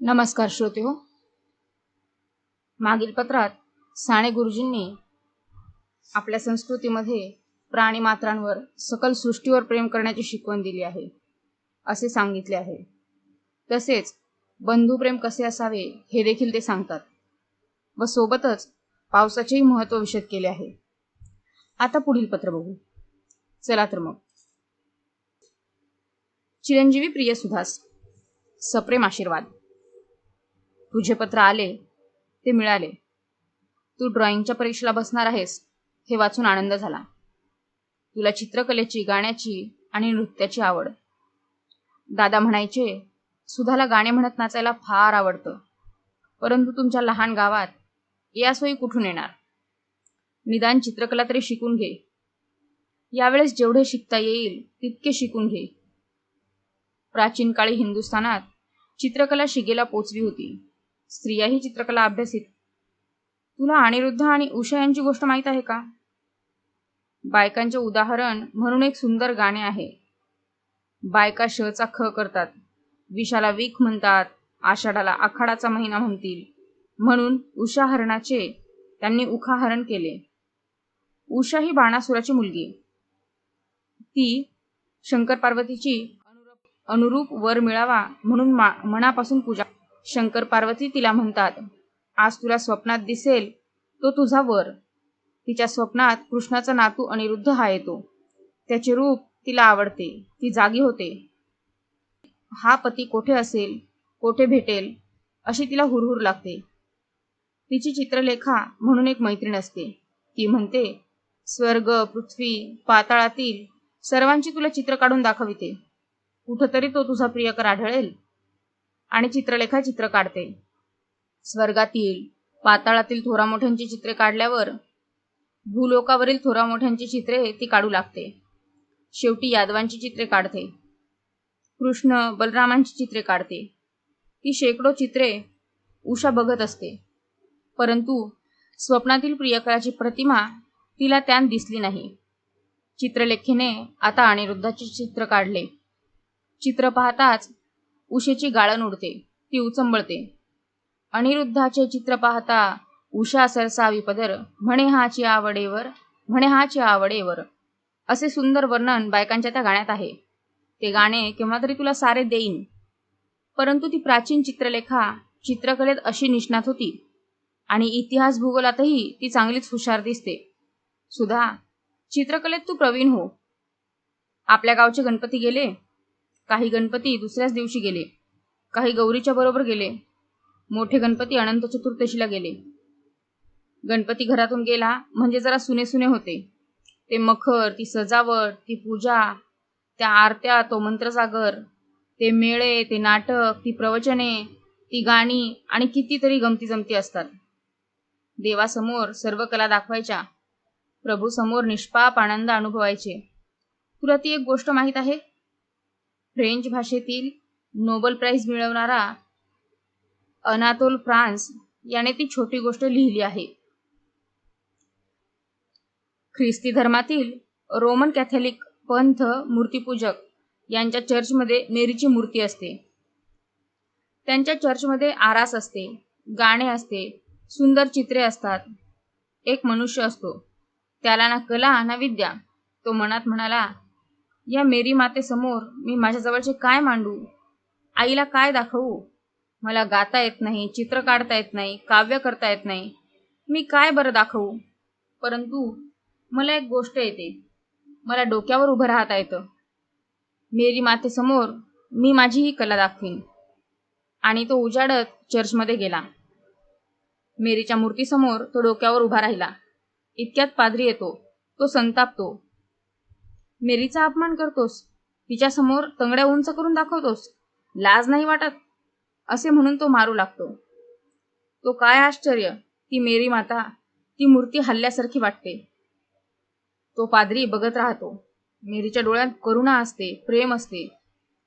नमस्कार श्रोते हो. मागील पत्रात साने गुरुजींनी आपल्या संस्कृतीमध्ये प्राणीमात्रांवर सकल सृष्टीवर प्रेम करण्याची शिकवण दिली आहे असे सांगितले आहे. तसेच बंधुप्रेम कसे असावे हे देखील ते सांगतात व सोबतच पावसाचेही महत्त्व विशद केले आहे. आता पुढील पत्र बघू. चला तर मग. चिरंजीवी प्रिय सुधास सप्रेम आशीर्वाद. तुझे पत्र आले ते मिळाले. तू ड्रॉइंगच्या परीक्षेला बसणार आहेस हे वाचून आनंद झाला. तुला चित्रकलेची गाण्याची आणि नृत्याची आवड. दादा म्हणायचे सुधाला गाणे म्हणत नाचायला फार आवडतं. परंतु तुमच्या लहान गावात या सोयी कुठून येणार? निदान चित्रकला तरी शिकून घे. यावेळेस जेवढे शिकता येईल तितके शिकून घे. प्राचीन काळी हिंदुस्थानात चित्रकला शिगेला पोचली होती. स्त्रियाही चित्रकला अभ्यासित. तुला अनिरुद्ध आणि उषा यांची गोष्ट माहीत आहे का? बायकांचे उदाहरण म्हणून एक सुंदर गाणे आहे. बायका शचा ख करतात. विषाला वीख म्हणतात. आषाढाला आखाडाचा महिना म्हणतील. म्हणून उषा हरणाचे त्यांनी उखाहरण केले. उषा ही बाणासुराची मुलगी. ती शंकर पार्वतीची अनुरूप वर मिळावा म्हणून मनापासून पूजा शंकर पार्वती तिला म्हणतात आज तुला स्वप्नात दिसेल तो तुझा वर. तिच्या स्वप्नात कृष्णाचा नातू अनिरुद्ध हा येतो. त्याचे रूप तिला आवडते ती जागी होते. हा पती कोठे असेल कोठे भेटेल अशी तिला हुरहुर लागते. तिची चित्रलेखा म्हणून एक मैत्रीण असते. ती म्हणते स्वर्ग पृथ्वी पाताळातील सर्वांची तुला चित्र काढून दाखविते. कुठंतरी तो तुझा प्रियकर आढळेल. आणि चित्रलेखा चित्र काढते. स्वर्गातील पाताळातील थोरा मोठ्यांची चित्रे काढल्यावर भूलोकावरील थोरा मोठ्यांची चित्रे ती काढू लागते. शेवटी यादवांची चित्रे काढते. कृष्ण बलरामांची चित्रे काढते. ती शेकडो चित्रे उषा बघत असते. परंतु स्वप्नातील प्रियकराची प्रतिमा तिला त्यान दिसली नाही. चित्रलेखेने आता अनिरुद्धाचे चित्र काढले. चित्र पाहताच उषेची गाळण उडते ती उचंबळते. अनिरुद्धाचे चित्र पाहता उषा सरसावी पदर म्हणे हाची आवडेवर म्हणे हाची आवडेवर. असे सुंदर वर्णन बायकांच्या त्या गाण्यात आहे. ते गाणे केव्हा तरी तुला सारे देईन. परंतु ती प्राचीन चित्रलेखा चित्रकलेत अशी निष्णात होती. आणि इतिहास भूगोलातही ती चांगलीच हुशार दिसते. सुधा चित्रकलेत तू प्रवीण हो. आपल्या गावचे गणपती गेले? काही गणपती दुसऱ्याच दिवशी गेले. काही गौरीच्या बरोबर गेले. मोठे गणपती अनंत चतुर्दशीला गेले. गणपती घरातून गेला म्हणजे जरा सुने सुने होते. ते मखर ती सजावट ती पूजा त्या आरत्या तो मंत्रसागर ते मेळे ते नाटक ती प्रवचने ती गाणी आणि कितीतरी गमती जमती असतात. देवासमोर सर्व कला दाखवायच्या. प्रभू समोर निष्पाप आनंद अनुभवायचे. तुला ती एक गोष्ट माहीत आहे? फ्रेंच भाषेतील नोबल प्राईज मिळवणारा अनातोल फ्रान्स याने ती छोटी गोष्ट लिहिली आहे. ख्रिस्ती धर्मातील रोमन कॅथलिक पंथ मूर्तीपूजक यांच्या चर्चमध्ये मेरीची मूर्ती असते. त्यांच्या चर्चमध्ये आरास असते गाणे असते सुंदर चित्रे असतात. एक मनुष्य असतो. त्याला ना कला ना विद्या. तो मनात म्हणाला या मेरी मातेसमोर मी माझ्याजवळचे काय मांडू? आईला काय दाखवू? मला गाता येत नाही चित्र काढता येत नाही काव्य करता येत नाही. मी काय बरं दाखवू? परंतु मला एक गोष्ट येते. मला डोक्यावर उभं राहता येतं. मेरी मातेसमोर मी माझी ही कला दाखवीन. आणि तो उजाडत चर्चमध्ये गेला. मेरीच्या मूर्तीसमोर तो डोक्यावर उभा राहिला. इतक्यात पादरी येतो. तो संतापतो. मेरीचा अपमान करतोस. तिच्या समोर तंगड्या उंच करून दाखवतोस. लाज नाही वाटत? असे म्हणून तो मारू लागतो. तो काय आश्चर्य? ती मेरी माता ती मूर्ती हल्ल्यासारखी वाटते. तो पादरी बघत राहतो. मेरीच्या डोळ्यात करुणा असते प्रेम असते.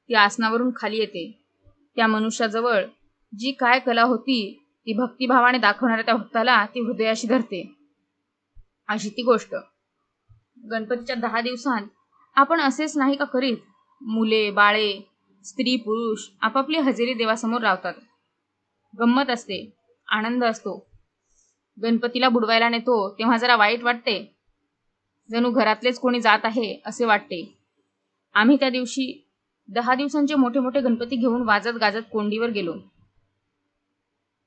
ती आसनावरून खाली येते. त्या मनुष्याजवळ जी काय कला होती ती भक्तिभावाने दाखवणाऱ्या त्या भक्ताला ती हृदयाशी धरते. अशी ती गोष्ट. गणपतीच्या दहा दिवसांत आपण असेच नाही का करीत? मुले बाळे स्त्री पुरुष आपापली हजेरी देवासमोर लावतात. गंमत असते आनंद असतो. गणपतीला बुडवायला नेतो तेव्हा जरा वाईट वाटते. जणू घरातलेच कोणी जात आहे असे वाटते. आम्ही त्या दिवशी दहा दिवसांचे मोठे मोठे गणपती घेऊन वाजत गाजत कोंडीवर गेलो.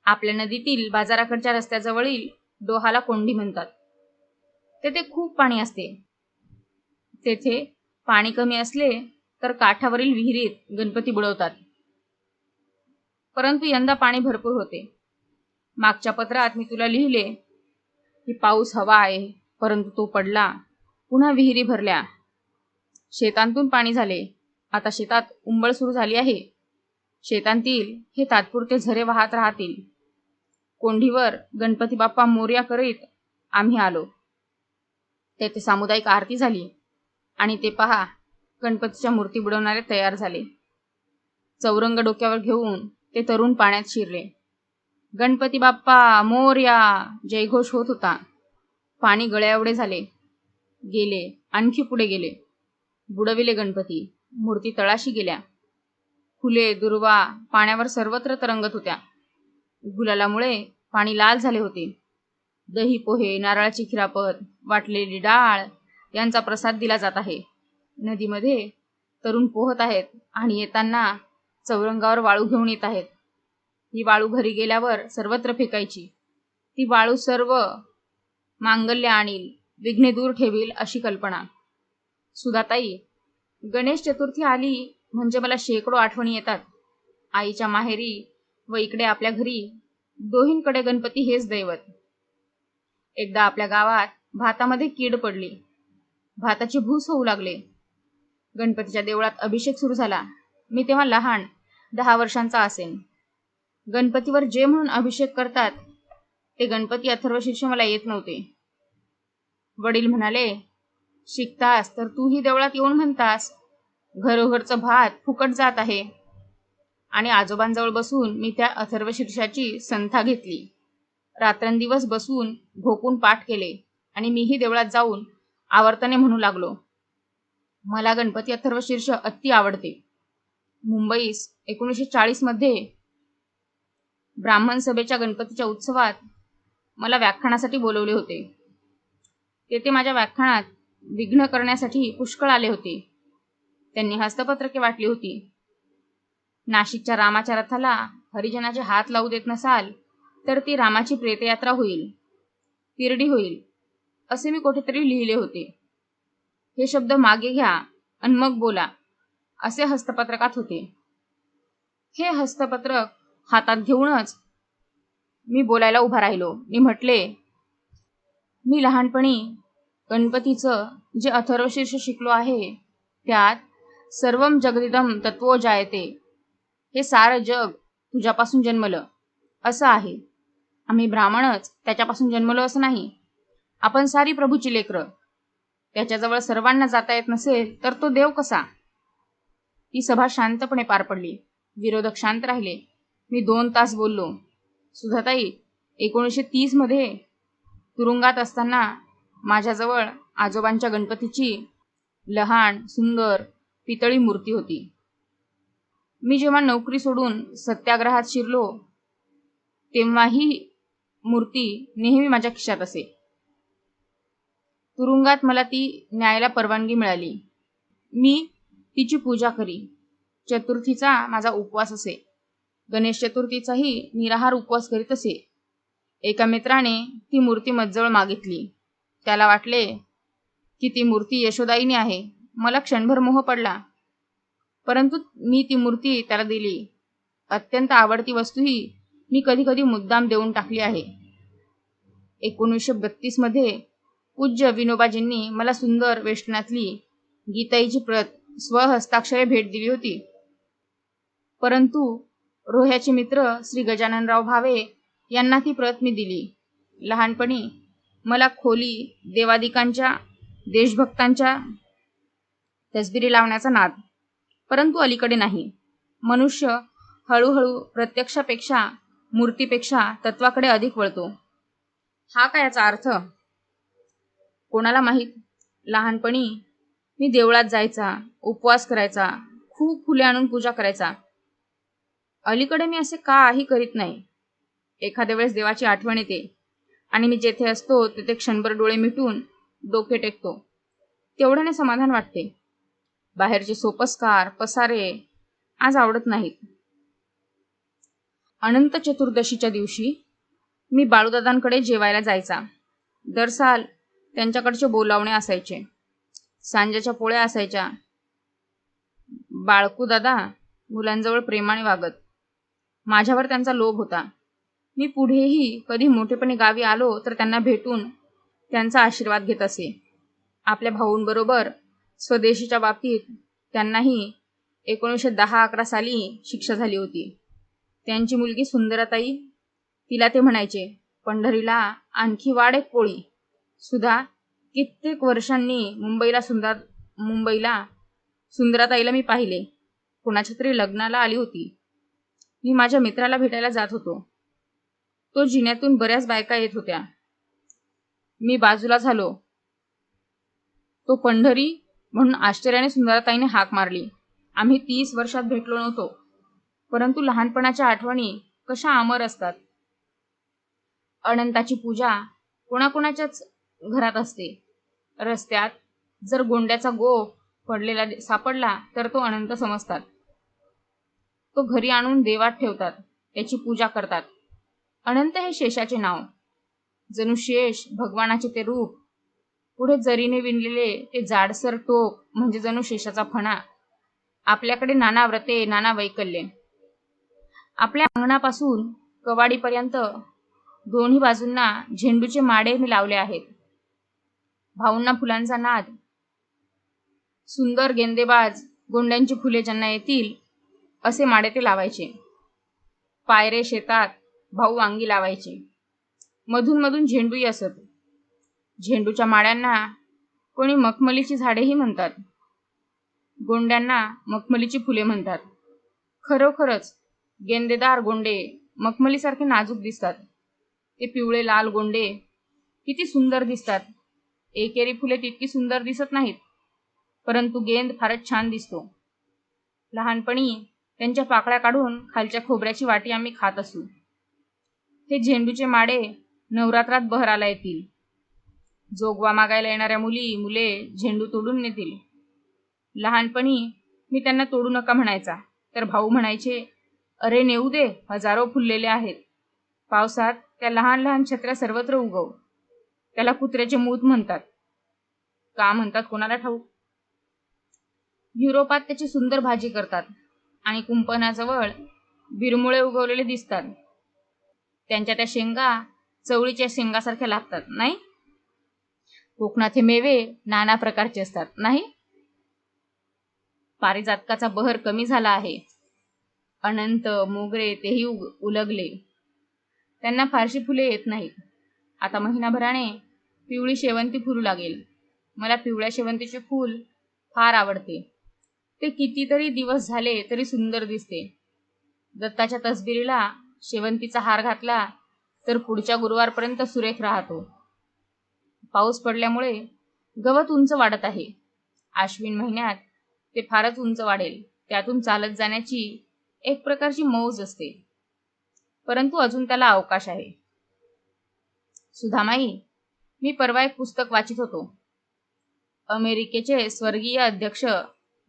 आपल्या नदीतील बाजाराकडच्या रस्त्याजवळील डोहाला कोंडी म्हणतात. तेथे खूप पाणी असते. तेथे पाणी कमी असले तर काठावरील विहिरीत गणपती बुडवतात. परंतु यंदा पाणी भरपूर होते. मागच्या पत्रात मी तुला लिहिले की पाऊस हवा आहे परंतु तो पडला पुन्हा विहिरी भरल्या. शेतांतून पाणी झाले. आता शेतात उंबळ सुरू झाली आहे. शेतांतील हे तात्पुरते झरे वाहत राहतील. कोंढीवर गणपती बाप्पा मोर्या करीत आम्ही आलो. तेथे सामुदायिक आरती झाली. आणि ते पहा गणपतीच्या मूर्ती बुडवणारे तयार झाले. चौरंग डोक्यावर घेऊन ते तरुण पाण्यात शिरले. गणपती बाप्पा मोर्या जयघोष होत होता. पाणी गळ्यावडे झाले. गेले आणखी पुढे गेले. बुडविले गणपती मूर्ती तळाशी गेल्या. फुले दुर्वा पाण्यावर सर्वत्र तरंगत होत्या. गुलालामुळे पाणी लाल झाले होते. दही पोहे नारळाची खिरापत वाटलेली डाळ यांचा प्रसाद दिला जात आहे. नदीमध्ये तरुण पोहत आहेत आणि येताना चौरंगावर वाळू घेऊन येत आहेत. ही वाळू घरी गेल्यावर सर्वत्र फेकायची. ती वाळू सर्व मांगल्य आणील विघ्ने दूर ठेवील अशी कल्पना. सुधाताई गणेश चतुर्थी आली म्हणजे मला शेकडो आठवणी येतात. आईच्या माहेरी व इकडे आपल्या घरी दोहींकडे गणपती हेच दैवत. एकदा आपल्या गावात भातामध्ये कीड पडली. भाताची भूस होऊ लागले. गणपतीच्या देवळात अभिषेक सुरू झाला. मी तेव्हा लहान दहा वर्षांचा असेन. गणपतीवर जे म्हणून अभिषेक करतात ते गणपती अथर्व शीर्ष मला येत नव्हते. वडील म्हणाले शिकतास तर तूही देवळात येऊन म्हणतास. घरोघरचं भात फुकट जात आहे. आणि आजोबांजवळ बसून मी त्या अथर्व शीर्षाची संथा घेतली. रात्रंदिवस बसून भोकून पाठ केले आणि मीही देवळात जाऊन आवर्ताने म्हणू लागलो. मला गणपती अथर्व शीर्ष अति आवडते. मुंबईस एकोणीसशे चाळीसमध्ये ब्राह्मण सभेच्या गणपतीच्या उत्सवात मला व्याख्यानासाठी बोलवले होते. तेथे माझ्या व्याख्यानात विघ्न करण्यासाठी पुष्कळ आले होते. त्यांनी हस्तपत्रके वाटली होती. नाशिकच्या रामाच्या रथाला हरिजनाचे हात लावू देत नसाल तर ती रामाची प्रेतयात्रा होईल. तिरडी होईल. असे मी कुठेतरी लिहिले होते. हे शब्द मागे घ्या आणि मग बोला असे हस्तपत्रकात होते. हे हस्तपत्रक हातात घेऊनच मी बोलायला उभा राहिलो. मी म्हटले मी लहानपणी गणपतीचं जे अथर्वशीर्ष शिकलो आहे त्यात सर्वम जगदिदम तत्व जायते. हे सारं जग तुझ्यापासून जन्मलं. असं आहे. आम्ही ब्राह्मणच त्याच्यापासून जन्मलो असं नाही. आपण सारी प्रभूची लेकरं. त्याच्याजवळ सर्वांना जाता येत नसेल तर तो देव कसा? ती सभा शांतपणे पार पडली. विरोधक शांत राहिले. मी दोन तास बोललो. सुधाताई एकोणीसशे तीसमध्ये तुरुंगात असताना माझ्याजवळ आजोबांच्या गणपतीची लहान सुंदर पितळी मूर्ती होती. मी जेव्हा नोकरी सोडून सत्याग्रहात शिरलो तेव्हाही मूर्ती नेहमी माझ्या खिशात असे. तुरुंगात मला ती न्यायला परवानगी मिळाली. मी तिची पूजा करी. चतुर्थीचा माझा उपवास असे. गणेश चतुर्थीचाही निराहार उपवास करीत असे. एका मित्राने ती मूर्ती मज्जवळ मागितली. त्याला वाटले की ती मूर्ती यशोदाईनी आहे. मला क्षणभर मोह पडला. परंतु मी ती मूर्ती त्याला दिली. अत्यंत आवडती वस्तूही मी कधी कधी मुद्दाम देऊन टाकली आहे. एकोणीसशे बत्तीसमध्ये पूज्य विनोबाजींनी मला सुंदर वेष्टनातली गीताईची प्रत स्वहस्ताक्षरे भेट दिली होती. परंतु रोह्याचे मित्र श्री गजाननराव भावे यांना ती प्रत मी दिली. लहानपणी मला खोली देवादिकांच्या देशभक्तांच्या तसबिरी लावण्याचा नाद. परंतु अलीकडे नाही. मनुष्य हळूहळू प्रत्यक्षापेक्षा मूर्तीपेक्षा तत्वाकडे अधिक वळतो. हा काय याचा अर्थ? कोणाला माहीत? लहानपणी मी देवळात जायचा उपवास करायचा खूप फुले आणून पूजा करायचा. अलीकडे मी असे काही करीत नाही. एखाद्या वेळेस देवाची आठवण येते आणि मी जेथे असतो तेथे क्षणभर डोळे मिटून डोके टेकतो. तेवढ्याने समाधान वाटते. बाहेरचे सोपस्कार पसारे आज आवडत नाहीत. अनंत चतुर्दशीच्या दिवशी मी बाळूदादांकडे जेवायला जायचा. दरसाल त्यांच्याकडचे बोलावणे असायचे. सांजेच्या पोळ्या असायच्या. बाळकू दादा मुलांजवळ प्रेमाने वागत. माझ्यावर त्यांचा लोभ होता. मी पुढेही कधी मोठेपणे गावी आलो तर त्यांना भेटून त्यांचा आशीर्वाद घेत असे. आपल्या भाऊंबरोबर स्वदेशीच्या बाबतीत त्यांनाही एकोणीसशे दहा अकरा साली शिक्षा झाली होती. त्यांची मुलगी सुंदराताई तिला ते म्हणायचे पंढरीला आणखी वाढ एक पोळी. सुधा कित्येक वर्षांनी मुंबईला सुंदर मुंबईला सुंदराताईला मी पाहिले. कुणाच्या तरी लग्नाला आली होती. मी माझ्या मित्राला भेटायला जात होतो. तो जिन्यातून बऱ्याच बायका येत होत्या. मी बाजूला झालो. तो पंढरी म्हणून आश्चर्याने सुंदराताईने हाक मारली. आम्ही तीस वर्षात भेटलो नव्हतो. परंतु लहानपणाच्या आठवणी कशा अमर असतात. अनंताची पूजा कोणाकोणाच्याच घरात असते. रस्त्यात जर गोंड्याचा गोफ पडलेला सापडला तर तो अनंत समजतात. तो घरी आणून देवात ठेवतात त्याची पूजा करतात. अनंत हे शेषाचे नाव. जणू शेष भगवानाचे ते रूप. पुढे जरीने विणलेले ते जाडसर टोक म्हणजे जणू शेषाचा फणा. आपल्याकडे नाना व्रते नाना वैकल्ये. आपल्या अंगणापासून कवाडीपर्यंत दोन्ही बाजूंना झेंडूचे माडे मी लावले आहेत. भाऊंना फुलांचा नाद. सुंदर गेंदेबाज गोंड्यांची फुले ज्यांना येतील असे माडे ते लावायचे. पायरे शेतात भाऊ वांगी लावायचे. मधून मधून झेंडूही असत. झेंडूच्या माड्यांना कोणी मखमलीची झाडेही म्हणतात. गोंड्यांना मखमलीची फुले म्हणतात. खरोखरच गेंदेदार गोंडे मखमलीसारखे नाजूक दिसतात. ते पिवळे लाल गोंडे किती सुंदर दिसतात. एकेरी फुले तितकी सुंदर दिसत नाहीत परंतु गेंद फारच छान दिसतो. लहानपणी त्यांच्या पाकळ्या काढून खालच्या खोबऱ्याची वाटी आम्ही खात असू. हे झेंडूचे माडे नवरात्रात बहराला येतील. जोगवा मागायला येणाऱ्या मुली मुले झेंडू तोडून नेतील. लहानपणी मी त्यांना तोडू नका म्हणायचा तर भाऊ म्हणायचे अरे नेऊ दे हजारो फुललेले आहेत. पावसात त्या लहान लहान छत्र्या सर्वत्र उगव. त्याला कुत्र्याचे मूत म्हणतात. का म्हणतात कोणाला ठाऊक? युरोपात त्याची सुंदर भाजी करतात आणि कुंपणाजवळ बिरमुळे उगवलेले दिसतात. त्यांच्या त्या शेंगा चवळीच्या शेंगासारख्या लागतात नाही? कोकणात हे मेवे नाना प्रकारचे असतात नाही? पारिजातकाचा बहर कमी झाला आहे. अनंत मोगरे तेही उग उलगले. त्यांना फारशी फुले येत नाहीत. आता महिनाभराने पिवळी शेवंती फुलू लागेल. मला पिवळ्या शेवंतीचे फूल फार आवडते. ते कितीतरी दिवस झाले तरी सुंदर दिसते. दत्ताच्या तसबिरीला शेवंतीचा हार घातला तर पुढच्या गुरुवारपर्यंत सुरेख राहतो. पाऊस पडल्यामुळे गवत उंच वाढत आहे. आश्विन महिन्यात ते फारच उंच वाढेल. त्यातून चालत जाण्याची एक प्रकारची मौज असते. परंतु अजून त्याला अवकाश आहे. सुधामाई मी परवा एक पुस्तक वाचित होतो. अमेरिकेचे स्वर्गीय अध्यक्ष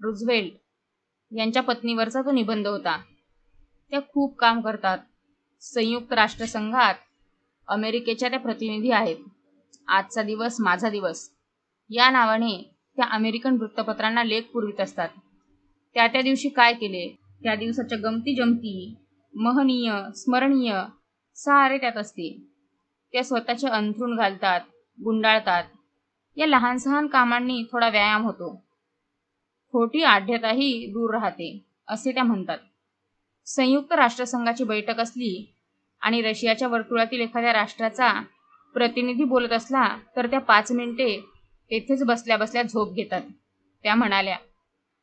रुझवेल्ट यांच्या पत्नीवरचा तो निबंध होता. त्या खूप काम करतात. संयुक्त राष्ट्रसंघात अमेरिकेच्या त्या प्रतिनिधी आहेत. आजचा दिवस माझा दिवस. या नावाने त्या अमेरिकन वृत्तपत्रांना लेख पुरवित असतात. त्या त्या दिवशी काय केले? त्या दिवसाच्या गमती जमती महनीय स्मरणीय सारे त्यात असते. त्या स्वतःचे अंथरूण घालतात. गुंडाळतात. या लहान सहान कामांनी थोडा व्यायाम होतो. खोटी आढ्यताही दूर राहते असे त्या म्हणतात. संयुक्त राष्ट्रसंघाची बैठक असली आणि रशियाच्या वर्तुळातील एखाद्या राष्ट्राचा प्रतिनिधी बोलत असला तर त्या पाच मिनिटे तेथेच बसल्या बसल्या झोप घेतात. त्या म्हणाल्या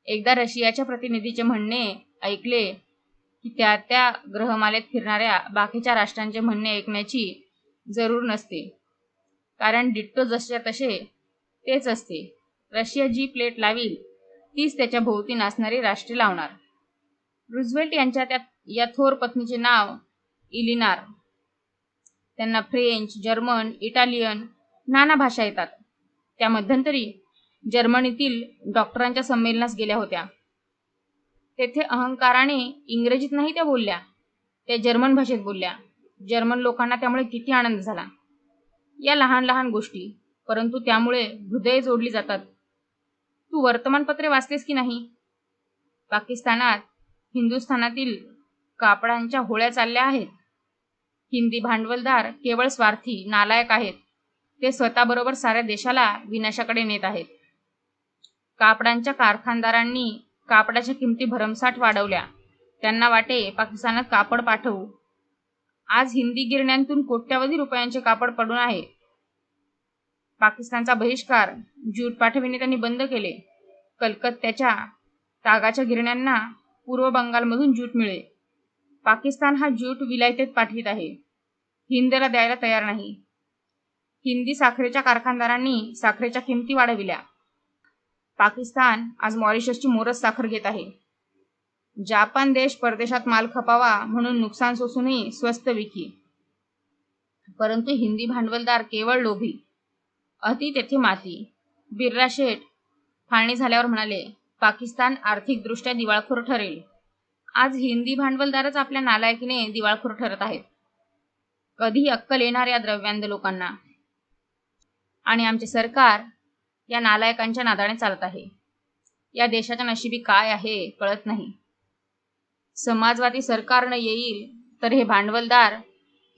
एकदा रशियाच्या प्रतिनिधीचे म्हणणे ऐकले की त्या त्या ग्रहमालेत फिरणाऱ्या बाकीच्या राष्ट्रांचे म्हणणे ऐकण्याची जरूर नसते. कारण डिट्टो जसे तसे तेच असते. रशिया जी प्लेट लावील तीच त्याच्या भोवती नाचणारी राष्ट्रे लावणार. रुझवेल्ट यांच्या त्या या थोर पत्नीचे नाव इलिनार. त्यांना फ्रेंच जर्मन इटालियन नाना भाषा येतात. त्या मध्यंतरी जर्मनीतील डॉक्टरांच्या संमेलनास गेल्या होत्या. तेथे अहंकाराने इंग्रजीत नाही त्या बोलल्या त्या जर्मन भाषेत बोलल्या. जर्मन लोकांना त्यामुळे किती आनंद झाला. या लहान लहान गोष्टी परंतु त्यामुळे हृदय जोडली जातात. तू वर्तमानपत्रे वाचतेस की नाही? पाकिस्तानात हिंदुस्थानातील कापडांच्या होळ्या चालल्या आहेत. हिंदी भांडवलदार केवळ स्वार्थी नालायक आहेत. ते स्वतःबरोबर साऱ्या देशाला विनाशाकडे नेत आहेत. कापडांच्या कारखानदारांनी कापडाच्या किमती भरमसाठ वाढवल्या. त्यांना वाटे पाकिस्तानात कापड पाठवू. आज हिंदी गिरण्यांतून कोट्यावधी रुपयांचे कापड पडून आहे. पाकिस्तानचा बहिष्कार ज्यूट पाठविणे त्यांनी बंद केले. कलकत्त्याच्या तागाच्या गिरण्यांना पूर्व बंगालमधून ज्यूट मिळे. पाकिस्तान हा ज्यूट विलायतेत पाठवित आहे. हिंदला द्यायला तयार नाही. हिंदी साखरेच्या कारखानदारांनी साखरेच्या किमती वाढविल्या. पाकिस्तान आज मॉरिशसची मोरस साखर घेत आहे. जापान देश परदेशात माल खपावा म्हणून नुकसान सोसूनही स्वस्त विकी. परंतु हिंदी भांडवलदार केवळ लोभी. अति तेथे माती. बिर्रा शेठ फाळणी झाल्यावर म्हणाले पाकिस्तान आर्थिकदृष्ट्या दिवाळखोर ठरेल. आज हिंदी भांडवलदारच आपल्या नालायकीने दिवाळखोर ठरत आहेत. कधी अक्कल येणार या द्रव्यांध लोकांना. आणि आमचे सरकार या नालायकांच्या नादाने चालत आहे. या देशाच्या नशिबी काय आहे कळत नाही. समाजवादी सरकारनं येईल तर हे भांडवलदार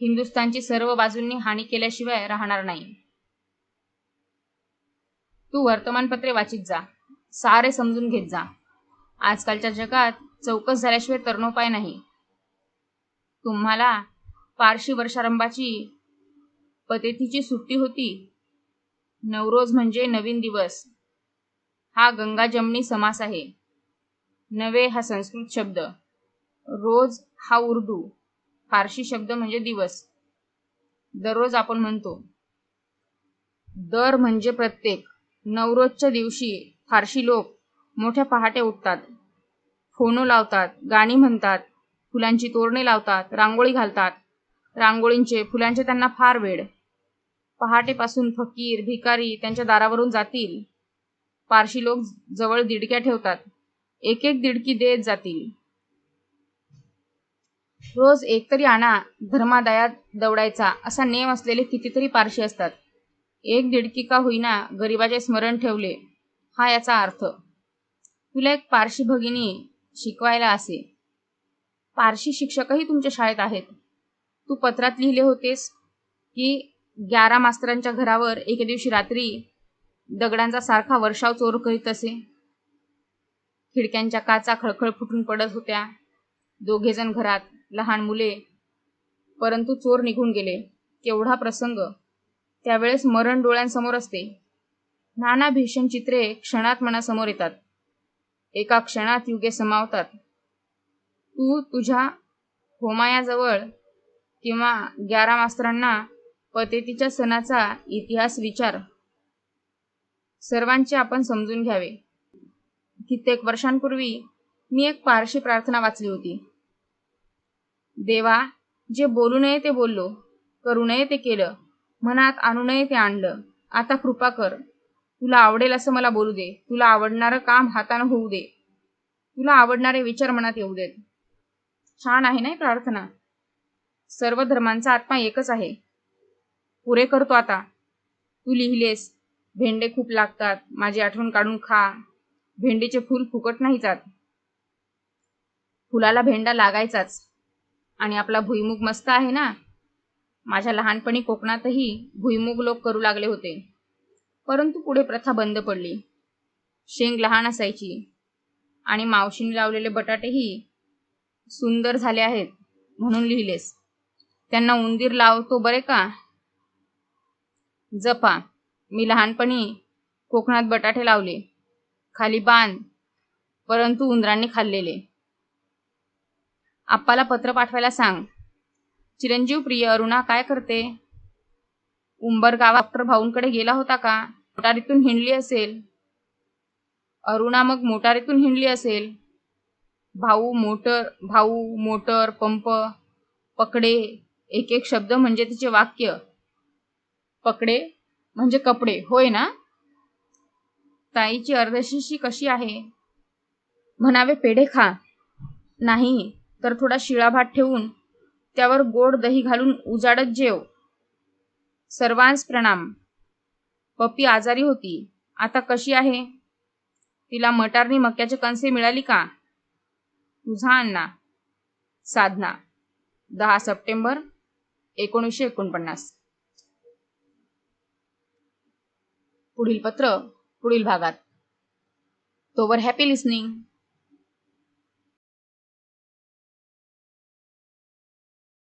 हिंदुस्थानची सर्व बाजूंनी हानी केल्याशिवाय राहणार नाही. तू वर्तमानपत्रे वाचित जा. सारे समजून घेत जा. आजकालच्या जगात चौकस झाल्याशिवाय तरणोपाय नाही. तुम्हाला पारशी वर्षारंभाची पतेतीची सुट्टी होती. नवरोज म्हणजे नवीन दिवस. हा गंगा जमनी समास आहे. नवे हा संस्कृत शब्द. रोज हा उर्दू फारशी शब्द म्हणजे दिवस. दररोज आपण म्हणतो दर म्हणजे प्रत्येक नवरोजच्या दिवशी फारशी लोक मोठ्या पहाटे उठतात फोनो लावतात गाणी म्हणतात फुलांची तोरणे लावतात रांगोळी घालतात. रांगोळींचे फुलांचे त्यांना फार वेळ पहाटेपासून फकीर भिकारी त्यांच्या दारावरून जातील. पारशी लोक जवळ दिडक्या ठेवतात. एक एक दिडकी देत जातील. रोज एकतरी आणा धर्मादायात दौडायचा असा नेम असलेले कितीतरी पारशी असतात. एक दिडकी का होईना गरिबाचे स्मरण ठेवले हा याचा अर्थ. तुला एक पारशी भगिनी शिकवायला असे. पारशी शिक्षकही तुमच्या शाळेत आहेत. तू पत्रात लिहिले होतेस की ग्यारा मास्तरांच्या घरावर एके दिवशी रात्री दगडांचा सारखा वर्षाव चोर करीत असे. खिडक्यांच्या काचा खळखळ फुटून पडत होत्या. दोघेजण घरात लहान मुले परंतु चोर निघून गेले. केवढा प्रसंग. त्यावेळेस मरण डोळ्यांसमोर असते. नाना भीषण चित्रे क्षणात मनासमोर येतात. एका क्षणात युगे समावतात. तू तुझ्या होमायाजवळ किंवा ग्यारा मास्तरांना पतेतीच्या सणाचा इतिहास विचार. सर्वांचे आपण समजून घ्यावे. कित्येक वर्षांपूर्वी मी एक पारशी प्रार्थना वाचली होती. देवा जे बोलू नये ते बोललो करू नये ते केलं मनात आणू नये ते आणलं. आता कृपा कर. तुला आवडेल असं मला बोलू दे. तुला आवडणारं काम हातानं होऊ दे. तुला आवडणारे विचार मनात येऊ देत. छान आहे नाही प्रार्थना? सर्व धर्मांचा आत्मा एकच आहे. पुरे करतो आता. तू लिहिलेस भेंडे खूप लागतात माझी आठवण काढून खा. भेंडीचे फूल फुकट नाही जात. फुलाला भेंडा लागायचाच. आणि आपला भुईमुग मस्त आहे ना? माझ्या लहानपणी कोकणातही भुईमुग लोक करू लागले होते. परंतु पुढे प्रथा बंद पडली. शेंग लहान असायची. आणि मावशीने लावलेले बटाटेही सुंदर झाले आहेत म्हणून लिहिलेस. त्यांना उंदीर लावतो बरे का? जपा. मी लहानपणी कोकणात बटाटे लावले. खाली बांध. परंतु उंदरांनी खाल्लेले. आप्पाला पत्र पाठवायला सांग. चिरंजीव प्रिय अरुणा काय करते? उंबरगाव डॉक्टर भाऊंकडे गेला होता का? मोटारीतून हिंडली असेल. अरुणा मग मोटारीतून हिंडली असेल. भाऊ मोटर भाऊ मोटर पंप पकडे. एक एक शब्द म्हणजे तिचे वाक्य. पकडे म्हणजे कपडे. होय ना? ताईची अर्धशिशी कशी आहे? म्हणावे पेढे खा. नाही. तर थोडा शिळा भात ठेवून त्यावर गोड दही घालून उजाडत जेव. सर्वांस प्रणाम. पप्पी आजारी होती. आता कशी आहे? तिला मटारनी मक्याचे कणसे मिळाली का? तुझा अण्णा. साधना. दहा सप्टेंबर एकोणीसशे एकोणपन्नास. पुढील पत्र पुढील भागात. तोवर हॅपी लिस्निंग